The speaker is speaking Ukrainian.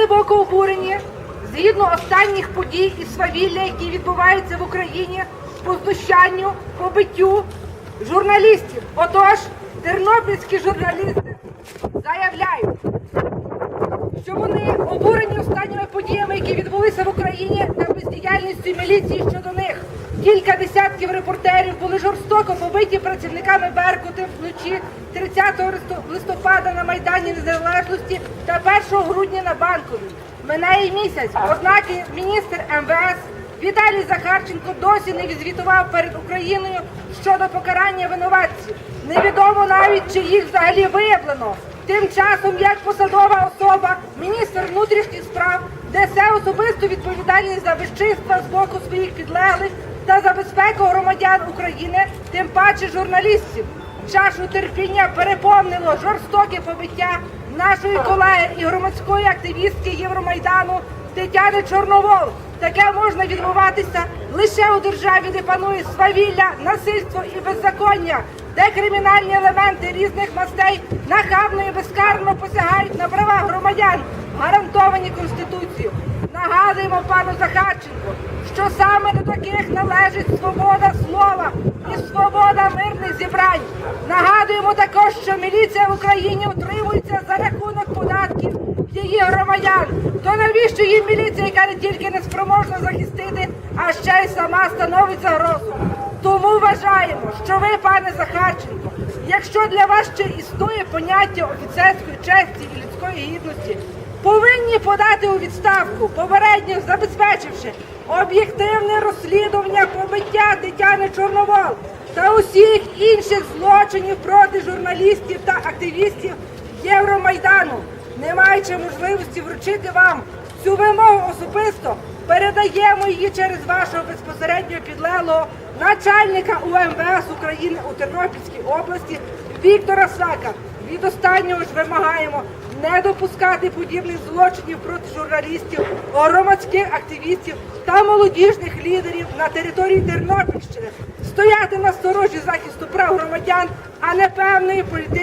глибоко обурені згідно останніх подій і свавілля, які відбуваються в Україні по знущанню, побиттю журналістів. Отож, тернопільські журналісти заявляють, що вони обурені останніми подіями, які відбулися в Україні та бездіяльністю міліції щодо них. Кілька десятків репортерів були жорстоко побиті працівниками Беркути вночі 30 листо- листопада на Майдані Незалежності та 1 грудня на Банковій. Минає місяць, однак міністр МВС Віталій Захарченко досі не відзвітував перед Україною щодо покарання винуватців. Невідомо навіть, чи їх взагалі виявлено. Тим часом, як посадова особа, міністр внутрішніх справ несе особисту відповідальність за безчинства з боку своїх підлеглих та за безпеку громадян України, тим паче журналістів. Чашу терпіння переповнило жорстоке побиття нашої колеги і громадської активістки Євромайдану Тетяни Чорновол. Таке можна відбуватися лише у державі, де панує свавілля, насильство і беззаконня, де кримінальні елементи різних мастей нахабно і безкарно посягають на права громадян, гарантовані Конституцією. Нагадуємо пану Захарченку, що саме до таких належить свобода слова і свобода мирних зібрань. Нагадуємо також, що міліція в Україні утримується за рахунок податків її громадян. То навіщо їм міліція, яка не тільки не спроможна захистити, а ще й сама становить загрозу? Тому вважаємо, що ви, пане Захарченко, якщо для вас ще існує поняття офіцерської честі і людської гідності, подати у відставку, попередньо забезпечивши об'єктивне розслідування побиття Тетяни Чорновол та усіх інших злочинів проти журналістів та активістів Євромайдану. Не маючи можливості вручити вам цю вимогу особисто, передаємо її через вашого безпосереднього підлеглого начальника УМВС України у Тернопільській області Віктора Сака. Від останнього ж вимагаємо не допускати подібних злочинів проти журналістів, громадських активістів та молодіжних лідерів на території Тернопільщини, стояти на сторожі захисту прав громадян, а не певної політичної.